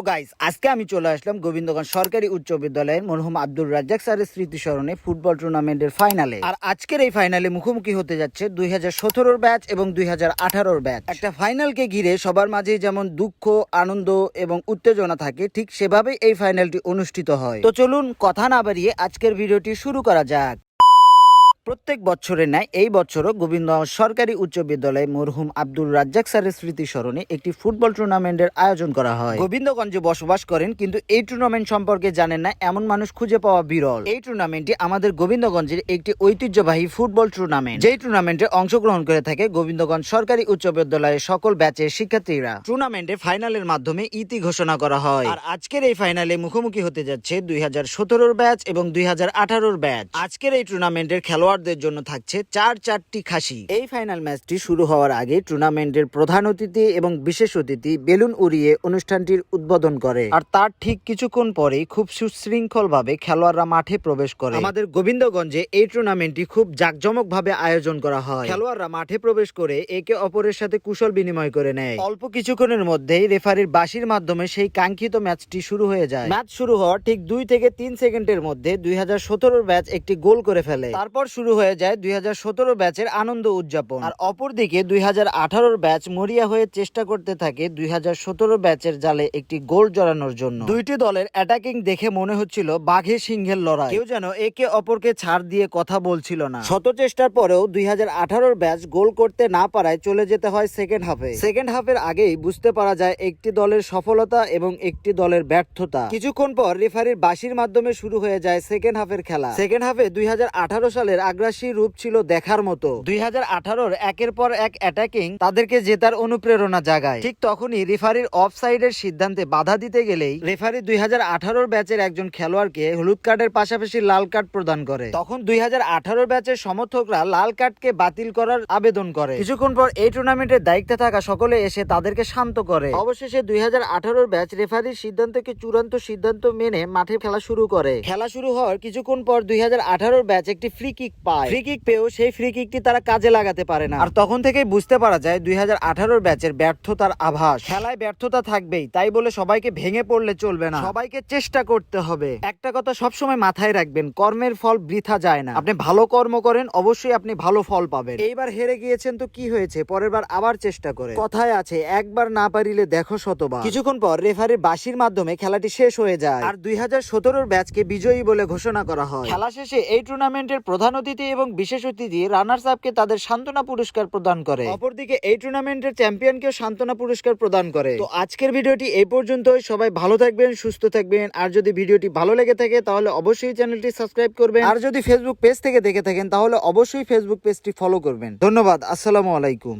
তো গাইস আজকে আমি চলে আসলাম গোবিন্দগঞ্জ সরকারি উচ্চ বিদ্যালয়ের মরহুম আব্দুর রাজ্জাক স্যারের স্মৃতি স্মরণে ফুটবল টুর্নামেন্টের ফাইনালে আর আজকের এই ফাইনালে মুখোমুখি হতে যাচ্ছে দুই হাজার সতেরোর ব্যাচ এবং দুই হাজার আঠারোর ব্যাচ একটা ফাইনালকে ঘিরে সবার মাঝে যেমন দুঃখ, আনন্দ এবং উত্তেজনা থাকে, ঠিক সেভাবেই এই ফাইনালটি অনুষ্ঠিত হয়। তো চলুন কথা না বাড়িয়ে আজকের ভিডিওটি শুরু করা যাক। প্রত্যেক বছরের ন্যায় এই বছরও গোবিন্দগঞ্জ সরকারি উচ্চ বিদ্যালয়ে মরহুম আব্দুল রাজ্জাক স্যারের স্মৃতি স্মরণে একটি ফুটবল টুর্নামেন্টের আয়োজন করা হয়। গোবিন্দগঞ্জে বসবাস করেন, কিন্তু এই টুর্নামেন্ট সম্পর্কে জানেন না, এমন মানুষ খুঁজে পাওয়া বিরল। এই টুর্নামেন্টটি আমাদের গোবিন্দগঞ্জের একটি ঐতিহ্যবাহী ফুটবল টুর্নামেন্ট। যেই টুর্নামেন্টে অংশগ্রহণ করে থাকে গোবিন্দগঞ্জ সরকারি উচ্চ বিদ্যালয়ের সকল ব্যাচের শিক্ষার্থীরা। টুর্নামেন্টে ফাইনালের মাধ্যমে ইতি ঘোষণা করা হয়। আর আজকের এই ফাইনালে মুখোমুখি হতে যাচ্ছে দুই হাজার ব্যাচ এবং দুই হাজার ব্যাচ। আজকের এই টুর্নামেন্টের খেলোয়াড়দের জন্য থাকছে চার চারটি খাসি। এই ফাইনাল ম্যাচটি শুরু হওয়ার আগে টুর্নামেন্টের প্রধান অতিথি এবং বিশেষ অতিথি বেলুন উড়িয়ে অনুষ্ঠানটির উদ্বোধন করে। আর তার ঠিক কিছুক্ষণ পরেই খুব সুশৃঙ্খল ভাবে খেলোয়াড়রা মাঠে প্রবেশ করে। আমাদের গোবিন্দগঞ্জে এই টুর্নামেন্টটি খুব জাঁকজমক ভাবে আয়োজন করা হয়। খেলোয়াড়রা মাঠে প্রবেশ করে একে অপরের সাথে কুশল বিনিময় করে নেয়। অল্প কিছুক্ষণের মধ্যেই রেফারির বাঁশির মাধ্যমে সেই কাঙ্ক্ষিত ম্যাচটি শুরু হয়ে যায়। ম্যাচ শুরু হওয়ার ঠিক দুই থেকে তিন সেকেন্ডের মধ্যে দুই হাজার ব্যাচ একটি গোল করে ফেলে। তারপর শুরু হয়ে যায় দুই হাজার সতেরো ব্যাচের আনন্দ উদযাপন। আর অপরদিকে দুই হাজার ব্যাচ মরিয়া হয়ে চেষ্টা করতে থাকে দুই হাজার সতেরো ব্যাচের জালে একটি গোল জড়ানোর জন্য। দুইটি দলের অ্যাটাকিং দেখে মনে হচ্ছিল বাঘে সিংহের লড়াই। কেউ যেন একে অপরকে ছাড় দিয়ে কথা বলছিল না। শত চেষ্টার পরেও দুই হাজার ব্যাচ গোল করতে না পারায় চলে যেতে হয় সেকেন্ড হাফে সেকেন্ড হাফের আগেই বুঝতে পারা যায় একটি দলের সফলতা এবং একটি দলের ব্যর্থতা। কিছুক্ষণ পর রেফারির বাসির মাধ্যমে শুরু হয়ে যায় সেকেন্ড হাফের খেলা। সেকেন্ড হাফে দুই হাজার আঠারো সালের আগ্রাসী রূপ ছিল দেখার মতো। দুই হাজার একের পর এক অ্যাটাকিং তাদেরকে জেতার অনুপ্রেরণা জাগায়। ঠিক তখনই রেফারির অফ সাইডের সিদ্ধান্তে বাধা দিতে গেলেই রেফারি দুই হাজার ব্যাচের একজন খেলোয়াড়কে হলুদ কার্ডের পাশাপাশি লাল কার্ড প্রদান করে। তখন দুই হাজার ব্যাচের সমর্থকরা লাল কার্ডকে বাতিল করার আবেদন করে। কিছুক্ষণ পর এই টুর্নামেন্টের দায়িত্বে থাকা সকলে এসে তাদেরকে শান্ত করে। অবশেষে দুই হাজার ব্যাচ রেফারির সিদ্ধান্তকে চূড়ান্ত সিদ্ধান্ত মেনে মাঠে খেলা শুরু করে। খেলা শুরু হওয়ার কিছুক্ষণ পর দুই হাজার আঠারো ব্যাচ একটি ফ্রি কিক পায়। ফ্রি কিক পেয়েও সেই ফ্রি কিকটি তারা কাজে লাগাতে পারে না। আর তখন থেকেই বুঝতে পারা যায় দুই হাজার ব্যাচের ব্যর্থতার আভাস। খেলায় ব্যর্থতা থাকবেই তাই বলে সবাইকে ভেঙে পড়লে চলবে না। সবাইকে চেষ্টা করতে হবে। একটা কথা সবসময় মাথায় রাখবেন কর্মের ফল বৃথা যায় না। আপনি ভালো কর্ম করেন অবশ্যই আপনি ভালো ফল পাবেন। এইবার হেরে গিয়েছেন তো কি হয়েছে? পরের বার আবার চেষ্টা করে। কথায় আছে একবার না পারিলে দেখো শতবার। কিছুক্ষণ পর রেফারির বাসির মাধ্যমে খেলাটি শেষ হয়ে যায়। আর দুই হাজার ব্যাচকে বিজয়ী বলে ঘোষণা করা হয়। খেলা শেষে এই টুর্নামেন্টের প্রধান অতিথি এবং বিশেষ অতিথি রানার্স আপকে তাদের সান্ত্বনা পুরস্কার প্রদান করে। অপরদিকে এই টুর্নামেন্টের চ্যাম্পিয়নকেও সান্ত্বনা পুরস্কার প্রদান করে। তো আজকের ভিডিওটি এই পর্যন্ত সবাই ভালো থাকবেন, সুস্থ থাকবেন। আর যদি ভিডিওটি ভালো লেগে থাকে, তাহলে অবশ্যই চ্যানেলটি সাবস্ক্রাইব করবেন। আর যদি ফেসবুক পেজ থেকে দেখে থাকেন, তাহলে অবশ্যই ফেসবুক পেজটি ফলো করবেন। ধন্যবাদ। আসসালামু আলাইকুম।